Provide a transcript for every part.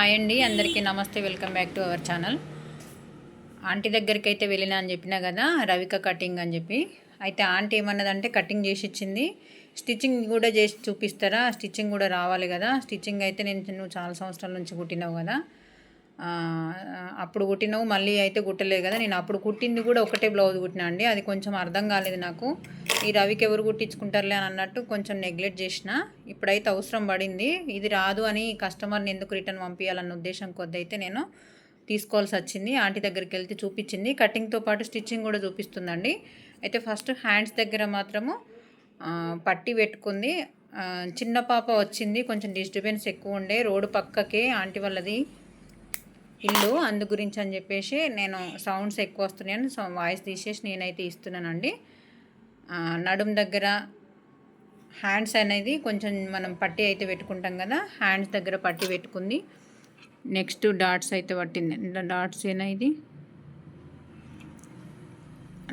Hi అండి అందరికీ నమస్తే welcome back to our channel. Aunty దగ్గరికి అయితే వెళ్ళినా అని చెప్పినా కదా రవిక కటింగ్ అని చెప్పి. అయితే ఆంటీ ఏమన్నదంటే కటింగ్ చేసి ఇచ్చింది. స్టిచ్చింగ్ కూడా చేసి చూపిస్తారా? స్టిచ్చింగ్ కూడా రావాలి కదా. స్టిచ్చింగ్ అయితే నేను నువ్వు చాలా సంవత్సరాల నుంచి కుట్టినావు కదా. అప్పుడు కుట్టినవు మళ్ళీ అయితే కుట్టలేదు కదా. నేను అప్పుడు కుట్టింది కూడా ఒకటే బ్లౌజ్ కుట్టినా అండి. అది కొంచెం అర్థం కాలేదు నాకు. ఈ రవికి ఎవరు కుట్టించుకుంటారులే అని అన్నట్టు కొంచెం నెగ్లెక్ట్ చేసిన. ఇప్పుడైతే అవసరం పడింది. ఇది రాదు అని కస్టమర్ని ఎందుకు రిటర్న్ పంపించాలన్న ఉద్దేశం కొద్ది అయితే నేను తీసుకోవాల్సి వచ్చింది. ఆంటీ దగ్గరికి వెళ్తే చూపించింది. కటింగ్తో పాటు స్టిచ్చింగ్ కూడా చూపిస్తుందండి. అయితే ఫస్ట్ హ్యాండ్స్ దగ్గర మాత్రము పట్టి పెట్టుకుంది. చిన్న పాప వచ్చింది. కొంచెం డిస్టర్బెన్స్ ఎక్కువ ఉండే. రోడ్డు పక్కకే ఆంటీ వాళ్ళది ఇల్లు అందు గురించి అని చెప్పేసి నేను సౌండ్స్ ఎక్కువ వస్తున్నాయని సో వాయిస్ తీసేసి నేనైతే ఇస్తున్నానండి. నడుం దగ్గర హ్యాండ్స్ అనేది కొంచెం మనం పట్టి అయితే పెట్టుకుంటాం కదా హ్యాండ్స్ దగ్గర పట్టి పెట్టుకుంది. నెక్స్ట్ డాట్స్ అయితే పట్టింది. డాట్స్ ఏనా ఇది?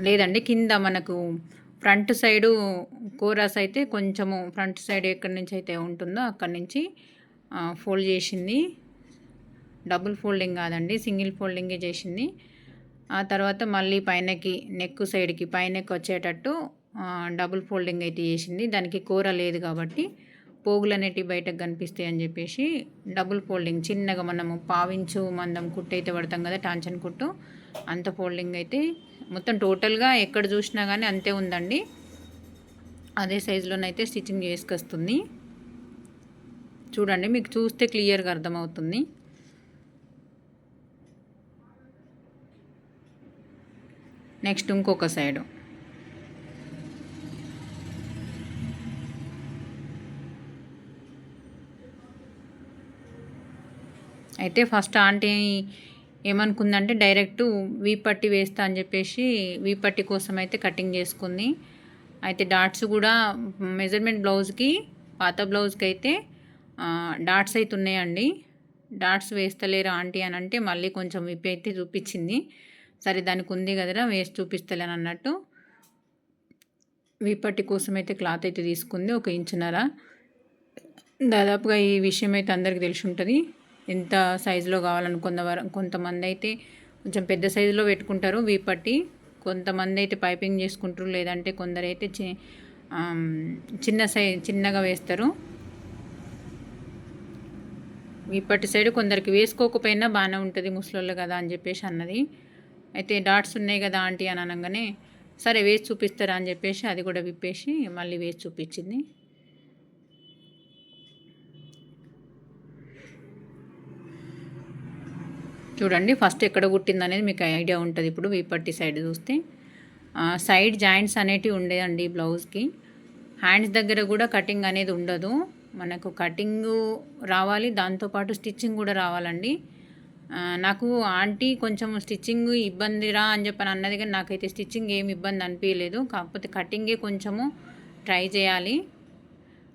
లేదండి కింద మనకు ఫ్రంట్ సైడు కోరాస్ అయితే కొంచెము ఫ్రంట్ సైడ్ ఎక్కడి నుంచి అయితే ఉంటుందో అక్కడి నుంచి ఫోల్డ్ చేసింది. డబుల్ ఫోల్డింగ్ కాదండి సింగిల్ ఫోల్డింగే చేసింది. ఆ తర్వాత మళ్ళీ పైనకి నెక్ సైడ్కి పైనకి వచ్చేటట్టు డబుల్ ఫోల్డింగ్ అయితే చేసింది. దానికి కూర లేదు కాబట్టి పోగులు అనేటివి బయటకు కనిపిస్తాయి అని చెప్పేసి డబుల్ ఫోల్డింగ్ చిన్నగా మనము పావించు మందం కుట్టు అయితే పడతాం కదా టాంచన్ కుట్టు అంత ఫోల్డింగ్ అయితే మొత్తం టోటల్గా ఎక్కడ చూసినా కానీ అంతే ఉందండి. అదే సైజులోనైతే స్టిచ్చింగ్ చేసుకొస్తుంది. చూడండి మీకు చూస్తే క్లియర్గా అర్థమవుతుంది. నెక్స్ట్ ఇంకొక సైడు. అయితే ఫస్ట్ ఆంటీ ఏమనుకుందంటే డైరెక్ట్ వీపట్టి వేస్తా అని చెప్పేసి వీపట్టి కోసం అయితే కటింగ్ చేసుకుంది. అయితే డాట్స్ కూడా మెజర్మెంట్ బ్లౌజ్కి పాత బ్లౌజ్కి అయితే డాట్స్ అయితే ఉన్నాయండి. డాట్స్ వేస్తలేరా ఆంటీ అని అంటే మళ్ళీ కొంచెం విప్పి అయితే చూపించింది. సరే దానికి ఉంది కదరా వేసి చూపిస్తలేను అన్నట్టు. వీపట్టి కోసం అయితే క్లాత్ అయితే తీసుకుంది ఒక ఇంచున్నర. దాదాపుగా ఈ విషయం అయితే అందరికీ తెలిసి ఉంటుంది ఎంత సైజులో కావాలని కొంతవర కొంతమంది అయితే కొంచెం పెద్ద సైజులో పెట్టుకుంటారు వీపట్టి. కొంతమంది అయితే పైపింగ్ చేసుకుంటారు లేదంటే కొందరైతే చి చిన్న సై చిన్నగా వేస్తారు. ఇప్పటి సైడ్ కొందరికి వేసుకోకపోయినా బాగానే ఉంటుంది ముసలోళ్ళు కదా అని చెప్పేసి అన్నది. అయితే డాట్స్ ఉన్నాయి కదా ఆంటీ అని అనగానే సరే వేసి చూపిస్తారా అని చెప్పేసి అది కూడా విప్పేసి మళ్ళీ వేసి చూపించింది. చూడండి ఫస్ట్ ఎక్కడ కుట్టింది అనేది మీకు ఐడియా ఉంటుంది. ఇప్పుడు వీపట్టి సైడ్ చూస్తే సైడ్ జాయింట్స్ అనేటివి ఉండేదండి బ్లౌజ్కి. హ్యాండ్స్ దగ్గర కూడా కటింగ్ అనేది ఉండదు. మనకు కటింగు రావాలి దాంతోపాటు స్టిచ్చింగ్ కూడా రావాలండి. నాకు ఆంటీ కొంచెం స్టిచ్చింగ్ ఇబ్బందిరా అని చెప్పని అన్నది కానీ నాకైతే స్టిచ్చింగ్ ఏమి ఇబ్బంది అనిపించలేదు కాకపోతే కటింగే కొంచెము ట్రై చేయాలి.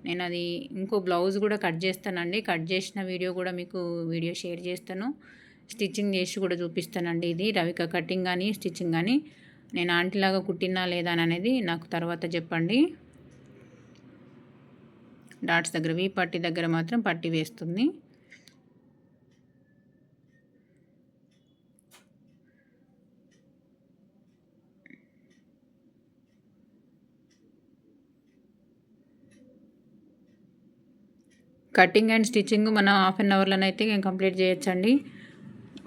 నేను అది ఇంకో బ్లౌజ్ కూడా కట్ చేస్తానండి. కట్ చేసిన వీడియో కూడా మీకు వీడియో షేర్ చేస్తాను. స్టిచ్చింగ్ చేసి కూడా చూపిస్తానండి ఇది. రవిక కటింగ్ కానీ స్టిచ్చింగ్ కానీ నేను ఆంటీలాగా కుట్టినా లేదా అని అనేది నాకు తర్వాత చెప్పండి. డాట్స్ దగ్గర వీ పట్టి దగ్గర మాత్రం పట్టి వేస్తుంది. కటింగ్ అండ్ స్టిచ్చింగ్ మనం హాఫ్ అన్ అవర్లోనైతే అయితే కంప్లీట్ చేయొచ్చండి.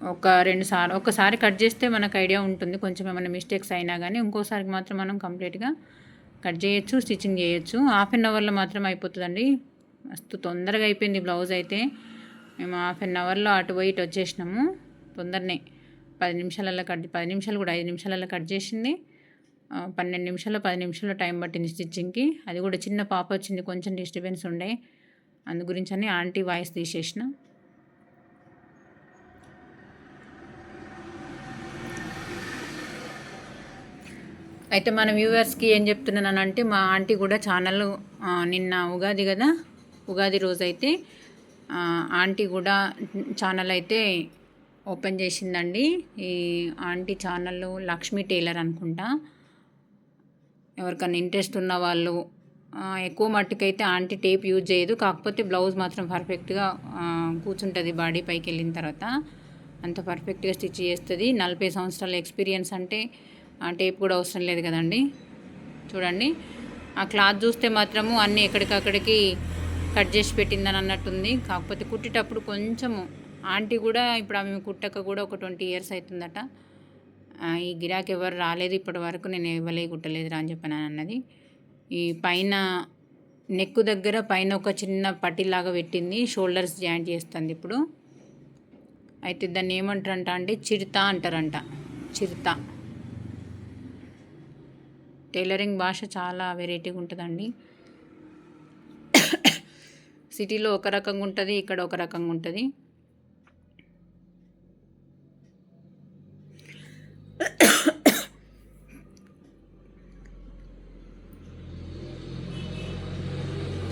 ఒక రెండు సార్లు ఒకసారి కట్ చేస్తే మనకు ఐడియా ఉంటుంది. కొంచెం ఏమైనా మిస్టేక్స్ అయినా కానీ ఇంకోసారికి మాత్రం మనం కంప్లీట్గా కట్ చేయొచ్చు స్టిచ్చింగ్ చేయొచ్చు. హాఫ్ అన్ అవర్లో మాత్రం అయిపోతుందండి. మస్తు తొందరగా అయిపోయింది బ్లౌజ్ అయితే. మేము హాఫ్ అన్ అవర్లో అటు పోయి ఇటు వచ్చేసినాము. తొందరనే. పది నిమిషాలలో కట్ పది నిమిషాలు కూడా ఐదు నిమిషాలలో కట్ చేసింది. పన్నెండు నిమిషాలు పది నిమిషాలు టైం పట్టింది స్టిచ్చింగ్కి. అది కూడా చిన్న పాప వచ్చింది. కొంచెం డిస్టర్బెన్స్ ఉండే. అందు గురించి అని ఆంటీ వాయిస్ తీసేసిన. అయితే మన వ్యూవర్స్కి ఏం చెప్తున్నానంటే మా ఆంటీ కూడా ఛానల్ నిన్న ఉగాది కదా ఉగాది రోజైతే ఆంటీ కూడా ఛానల్ అయితే ఓపెన్ చేసిందండి. ఈ ఆంటీ ఛానల్ లక్ష్మీ టైలర్ అనుకుంటా. ఎవరికైనా ఇంట్రెస్ట్ ఉన్న వాళ్ళు ఎక్కువ మట్టుకైతే ఆంటీ టేప్ యూజ్ చేయదు. కాకపోతే బ్లౌజ్ మాత్రం పర్ఫెక్ట్గా కూర్చుంటుంది బాడీ పైకి వెళ్ళిన తర్వాత. అంత పర్ఫెక్ట్గా స్టిచ్ చేస్తుంది. నలభై సంవత్సరాల ఎక్స్పీరియన్స్ అంటే టేప్ కూడా అవసరం లేదు కదండి. చూడండి. ఆ క్లాత్ చూస్తే మాత్రము అన్నీ ఎక్కడికక్కడికి కట్ చేసి పెట్టిందని అన్నట్టుంది. కాకపోతే కుట్టేటప్పుడు కొంచెము ఆంటీ కూడా ఇప్పుడు ఆమె కుట్టక కూడా ఒక ట్వంటీ ఇయర్స్ అవుతుందట ఈ గిరాకీ ఎవరు రాలేదు ఇప్పటి వరకు నేను ఇవ్వలే కుట్టలేదురా అని చెప్పాను అన్నది. ఈ పైన నెక్ దగ్గర పైన ఒక చిన్న పట్టిలాగా పెట్టింది. షోల్డర్స్ జాయింట్ చేస్తుంది ఇప్పుడు. అయితే దాన్ని ఏమంటారంట అంటే చిరుత అంటారంట. చిరుత. టైలరింగ్ భాష చాలా వెరైటీగా ఉంటుందండి. సిటీలో ఒక రకంగా ఉంటుంది ఇక్కడ ఒక రకంగా ఉంటుంది.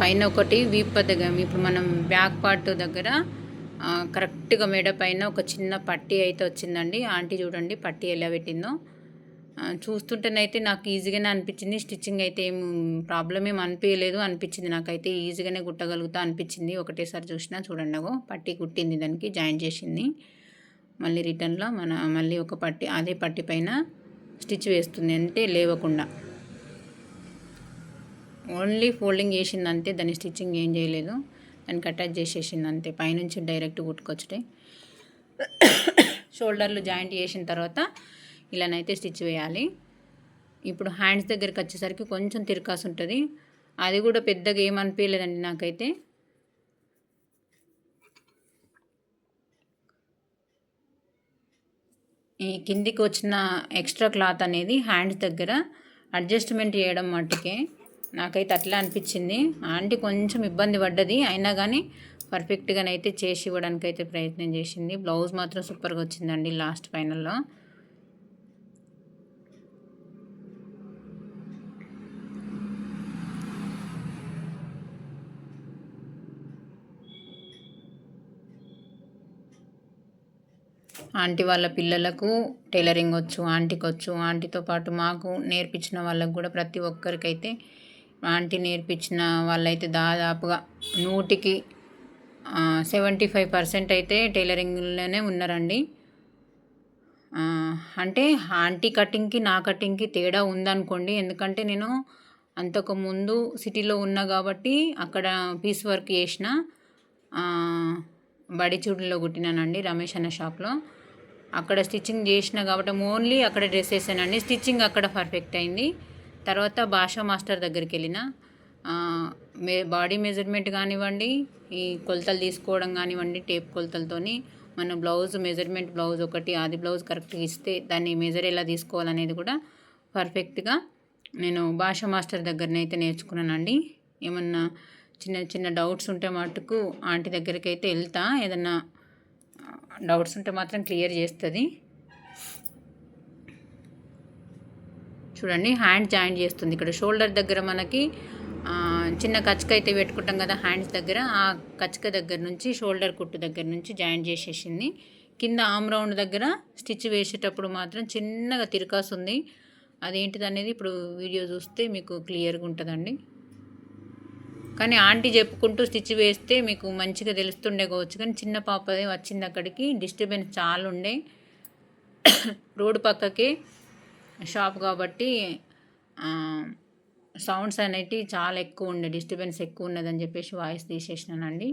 పైన ఒకటి వీప్ దగ్గర. ఇప్పుడు మనం బ్యాక్ పార్ట్ దగ్గర కరెక్ట్గా మెడ పైన ఒక చిన్న పట్టీ అయితే వచ్చిందండి. ఆంటీ చూడండి పట్టీ ఎలా పెట్టిందో. చూస్తుంటేనైతే నాకు ఈజీగానే అనిపించింది. స్టిచ్చింగ్ అయితే ఏం ప్రాబ్లం ఏం అనిపించలేదు అనిపించింది నాకైతే. ఈజీగానే కుట్టగలుగుతా అనిపించింది. ఒకటేసారి చూసినా చూడండి అగో పట్టీ కుట్టింది దానికి జాయిన్ చేసింది. మళ్ళీ రిటర్న్లో మన మళ్ళీ ఒక పట్టి అదే పట్టి పైన స్టిచ్ వేస్తుంది అంటే లేవకుండా. ఓన్లీ ఫోల్డింగ్ చేసింది అంతే దాన్ని స్టిచ్చింగ్ ఏం చేయలేదు. దానికి అటాచ్ చేసేసింది అంతే పైనుంచి డైరెక్ట్ కుట్టుకొచ్చుటే షోల్డర్లు జాయింట్ చేసిన తర్వాత ఇలానైతే స్టిచ్ వేయాలి. ఇప్పుడు హ్యాండ్స్ దగ్గరికి వచ్చేసరికి కొంచెం తిరకాసు ఉంటుంది. అది కూడా పెద్దగా ఏమనిపించలేదండి నాకైతే. ఈ కిందికి వచ్చిన ఎక్స్ట్రా క్లాత్ అనేది హ్యాండ్స్ దగ్గర అడ్జస్ట్మెంట్ చేయడం మట్టుకే. నాకైతే అట్లా అనిపించింది. ఆంటీ కొంచెం ఇబ్బంది పడ్డది. అయినా కానీ పర్ఫెక్ట్గానైతే చేసి ఇవ్వడానికి అయితే ప్రయత్నం చేసింది. బ్లౌజ్ మాత్రం సూపర్గా వచ్చిందండి లాస్ట్ ఫైనల్లో. ఆంటీ వాళ్ళ పిల్లలకు టైలరింగ్ వచ్చు ఆంటీకి వచ్చు ఆంటీతో పాటు మాకు నేర్పించిన వాళ్ళకు కూడా ప్రతి ఒక్కరికైతే ఆంటీ నేర్పించిన వాళ్ళైతే దాదాపుగా నూటికి సెవెంటీ ఫైవ్ పర్సెంట్ అయితే టైలరింగ్లోనే ఉన్నారండి. అంటే ఆంటీ కటింగ్కి నా కటింగ్కి తేడా ఉందనుకోండి. ఎందుకంటే నేను అంతకుముందు సిటీలో ఉన్నా కాబట్టి అక్కడ పీస్ వర్క్ చేసిన బడిచూడులో కుట్టినానండి రమేష్ అన్న షాప్లో. అక్కడ స్టిచ్చింగ్ చేసిన కాబట్టి ఓన్లీ అక్కడ డ్రెస్ వేసానండి. స్టిచ్చింగ్ అక్కడ పర్ఫెక్ట్ అయింది. తర్వాత భాషా మాస్టర్ దగ్గరికి వెళ్ళిన మే బాడీ మెజర్మెంట్ కానివ్వండి ఈ కొలతలు తీసుకోవడం కానివ్వండి టేప్ కొలతలతోని మన బ్లౌజ్ మెజర్మెంట్ బ్లౌజ్ ఒకటి అది బ్లౌజ్ కరెక్ట్గా ఇస్తే దాన్ని మెజర్ ఎలా తీసుకోవాలనేది కూడా పర్ఫెక్ట్గా నేను భాషా మాస్టర్ దగ్గరనైతే నేర్చుకున్నానండి. ఏమన్నా చిన్న చిన్న డౌట్స్ ఉంటే మటుకు ఆంటీ దగ్గరికి అయితే వెళ్తా. ఏదన్నా డౌట్స్ ఉంటే మాత్రం క్లియర్ చేస్తుంది. చూడండి హ్యాండ్ జాయిన్ చేస్తుంది. ఇక్కడ షోల్డర్ దగ్గర మనకి చిన్న కచ్చక అయితే పెట్టుకుంటాం కదా హ్యాండ్స్ దగ్గర. ఆ కచ్చక దగ్గర నుంచి షోల్డర్ కుట్టు దగ్గర నుంచి జాయిన్ చేసేసింది. కింద ఆమ్ రౌండ్ దగ్గర స్టిచ్ వేసేటప్పుడు మాత్రం చిన్నగా తిరకాసు అదేంటిది అనేది ఇప్పుడు వీడియో చూస్తే మీకు క్లియర్గా ఉంటుందండి. కానీ ఆంటీ చెప్పుకుంటూ స్టిచ్ వేస్తే మీకు మంచిగా తెలుస్తుండే కావచ్చు కానీ చిన్న పాప వచ్చింది అక్కడికి. డిస్టర్బెన్స్ చాలా ఉండే రోడ్డు పక్కకి షాప్ కాబట్టి సౌండ్స్ అనేవి చాలా ఎక్కువ ఉండే డిస్టర్బెన్స్ ఎక్కువ ఉన్నదని చెప్పేసి వాయిస్ తీసేసినానండి.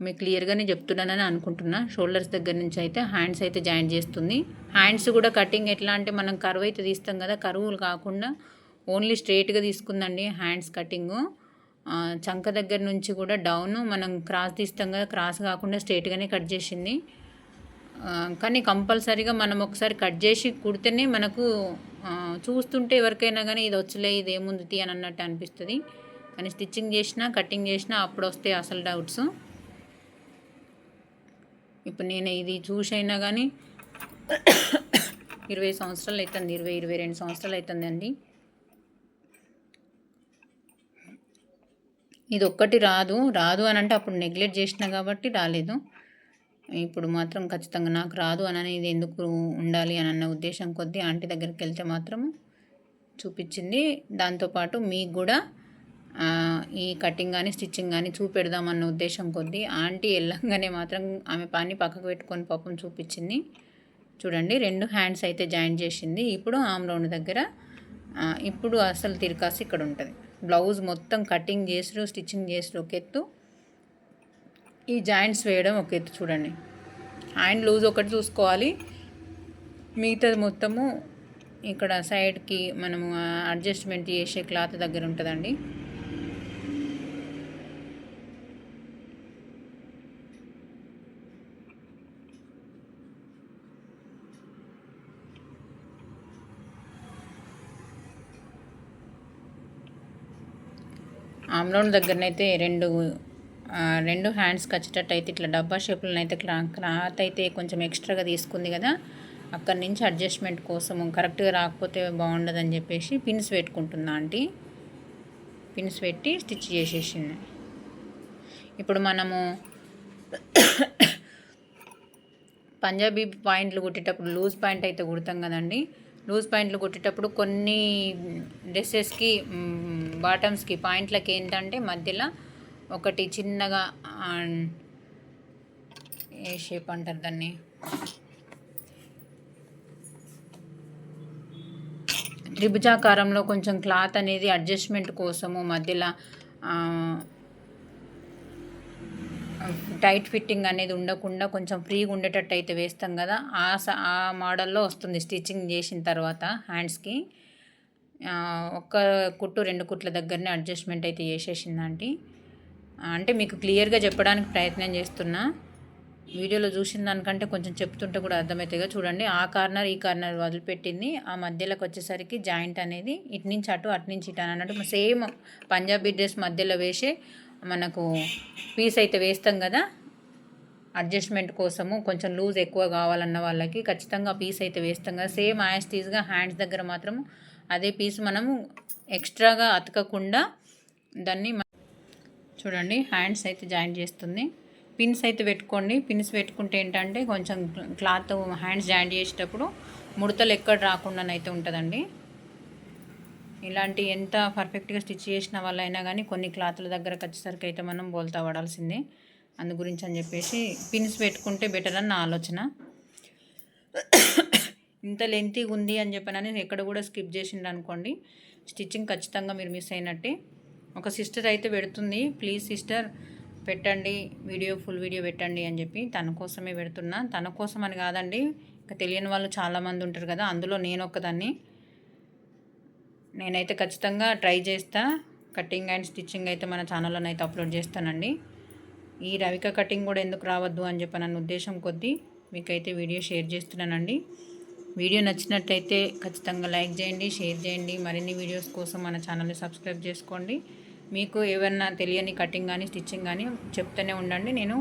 మీకు క్లియర్గానే చెప్తున్నానని అనుకుంటున్నా. షోల్డర్స్ దగ్గర నుంచి అయితే హ్యాండ్స్ అయితే జాయిన్ చేస్తుంది. హ్యాండ్స్ కూడా కటింగ్ ఎట్లా అంటే మనం కరువు అయితే తీస్తాం కదా కరువులు కాకుండా ఓన్లీ స్ట్రేట్గా తీసుకుందండి హ్యాండ్స్ కటింగు. చంక దగ్గర నుంచి కూడా డౌన్ మనం క్రాస్ తీస్తాం కదా క్రాస్ కాకుండా స్ట్రేట్గానే కట్ చేసింది. కానీ కంపల్సరీగా మనం ఒకసారి కట్ చేసి కుడితేనే మనకు చూస్తుంటే ఎవరికైనా కానీ ఇది వచ్చలే ఇది ఏముంది అని అన్నట్టు అనిపిస్తుంది. కానీ స్టిచ్చింగ్ చేసినా కటింగ్ చేసినా అప్పుడు వస్తాయి అసలు డౌట్స్. ఇప్పుడు నేను ఇది చూసైనా కానీ ఇరవై సంవత్సరాలు అవుతుంది ఇరవై ఇరవై రెండు సంవత్సరాలు అవుతుంది అండి. ఇది ఒక్కటి రాదు రాదు అని అంటే అప్పుడు నెగ్లెక్ట్ చేసిన కాబట్టి రాలేదు. ఇప్పుడు మాత్రం ఖచ్చితంగా నాకు రాదు అని అనేది ఎందుకు ఉండాలి అని అన్న ఉద్దేశం కొద్దీ ఆంటీ దగ్గరికి వెళ్తే మాత్రం చూపించింది. దాంతోపాటు మీకు కూడా ఈ కటింగ్ కానీ స్టిచ్చింగ్ కానీ చూపెడదామన్న ఉద్దేశం కొద్దీ ఆంటీ వెళ్ళంగానే మాత్రం ఆమె పాన్ని పక్కకు పెట్టుకొని పాపం చూపించింది. చూడండి రెండు హ్యాండ్స్ అయితే జాయిన్ చేసింది. ఇప్పుడు ఆమ్ రౌండ్ దగ్గర ఇప్పుడు అసలు తిరకాసి ఇక్కడ ఉంటుంది. బ్లౌజ్ మొత్తం కటింగ్ చేసిరు స్టిచ్చింగ్ చేసిరు ఒక ఎత్తు ఈ జాయింట్స్ వేయడం ఒక ఎత్తు చూడండి. హ్యాండ్ లూజ్ ఒకటి చూసుకోవాలి. మిగతాది మొత్తము ఇక్కడ సైడ్కి మనము అడ్జస్ట్మెంట్ చేసే క్లాత్ దగ్గర ఉంటుందండి. ఆమ్లోన్ దగ్గరనైతే రెండు రెండు హ్యాండ్స్కి వచ్చేటట్టు అయితే ఇట్లా డబ్బా షేప్లో అయితే క్లా క్లాత్ అయితే కొంచెం ఎక్స్ట్రాగా తీసుకుంది కదా అక్కడి నుంచి అడ్జస్ట్మెంట్ కోసం కరెక్ట్గా రాకపోతే బాగుండదని చెప్పేసి పిన్స్ పెట్టుకుంటున్నా ఆంటీ. పిన్స్ పెట్టి స్టిచ్ చేసేసింది. ఇప్పుడు మనము పంజాబీ పాయింట్లు కుట్టేటప్పుడు లూజ్ పాయింట్ అయితే కుడతాం కదండి. లూజ్ పాయింట్లు కుట్టేటప్పుడు కొన్ని డ్రెస్సెస్కి బాటమ్స్కి పాయింట్లకి ఏంటంటే మధ్యలో ఒకటి చిన్నగా ఏ షేప్ అంటారు దాన్ని? త్రిభుజాకారంలో కొంచెం క్లాత్ అనేది అడ్జస్ట్మెంట్ కోసము మధ్యలో టైట్ ఫిట్టింగ్ అనేది ఉండకుండా కొంచెం ఫ్రీగా ఉండేటట్టు అయితే వేస్తాం కదా. ఆ స ఆ మోడల్లో వస్తుంది స్టిచ్చింగ్ చేసిన తర్వాత హ్యాండ్స్కి ఒక్క కుట్టు రెండు కుట్ల దగ్గరనే అడ్జస్ట్మెంట్ అయితే చేసేసిందంటే అంటే మీకు క్లియర్గా చెప్పడానికి ప్రయత్నం చేస్తున్నా. వీడియోలో చూసిన దానికంటే కొంచెం చెప్తుంటే కూడా అర్థమవుతాయిగా. చూడండి ఆ కార్నర్ ఈ కార్నర్ వదిలిపెట్టింది. ఆ మధ్యలోకి వచ్చేసరికి జాయింట్ అనేది ఇటు నుంచి అటు అటు నుంచి ఇటు అని అన్నట్టు సేమ్ పంజాబీ డ్రెస్ మధ్యలో వేసే మనకు పీస్ అయితే వేస్తాం కదా. అడ్జస్ట్మెంట్ కోసము కొంచెం లూజ్ ఎక్కువ కావాలన్న వాళ్ళకి ఖచ్చితంగా పీస్ అయితే వేస్తాం కదా. సేమ్ యాస్టీస్గా హ్యాండ్స్ దగ్గర మాత్రం అదే పీస్ మనము ఎక్స్ట్రాగా అతకకుండా దాన్ని చూడండి హ్యాండ్స్ అయితే జాయిన్ చేస్తుంది. పిన్స్ అయితే పెట్టుకోండి. పిన్స్ పెట్టుకుంటే ఏంటంటే కొంచెం క్లాత్ హ్యాండ్స్ జాయిన్ చేసేటప్పుడు ముడతలు ఎక్కడ రాకుండానైతే ఉంటుందండి. ఇలాంటి ఎంత పర్ఫెక్ట్గా స్టిచ్ చేసిన వాళ్ళైనా కానీ కొన్ని క్లాత్ల దగ్గరకు వచ్చేసరికి అయితే మనం బోల్తా పడాల్సిందే. అందు గురించి అని చెప్పేసి పిన్స్ పెట్టుకుంటే బెటర్ అని నా ఆలోచన. ఇంత లెంతీ ఉంది అని చెప్పనని ఎక్కడ కూడా స్కిప్ చేసిండు అనుకోండి స్టిచ్చింగ్ ఖచ్చితంగా మీరు మిస్ అయినట్టే. ఒక సిస్టర్ అయితే పెడుతుంది ప్లీజ్ సిస్టర్ పెట్టండి వీడియో ఫుల్ వీడియో పెట్టండి అని చెప్పి తన కోసమే పెడుతున్నా. తన కోసం అని కాదండి ఇంకా తెలియని వాళ్ళు చాలామంది ఉంటారు కదా అందులో నేను ఒక్కదాన్ని. నేనైతే ఖచ్చితంగా ట్రై చేస్తా. కటింగ్ అండ్ స్టిచ్చింగ్ అయితే మన ఛానల్లో అయితే అప్లోడ్ చేస్తానండి. ఈ రవిక కటింగ్ కూడా ఎందుకు రావద్దు అని చెప్పి నన్ను ఉద్దేశం కొద్దీ మీకైతే వీడియో షేర్ చేస్తున్నానండి. వీడియో నచ్చినట్టయితే ఖచ్చితంగా లైక్ చేయండి షేర్ చేయండి. మరిన్ని వీడియోస్ కోసం మన ఛానల్ని సబ్స్క్రైబ్ చేసుకోండి. మీకు ఏమన్నా తెలియని కటింగ్ కానీ స్టిచ్చింగ్ కానీ చెప్తూనే ఉండండి. నేను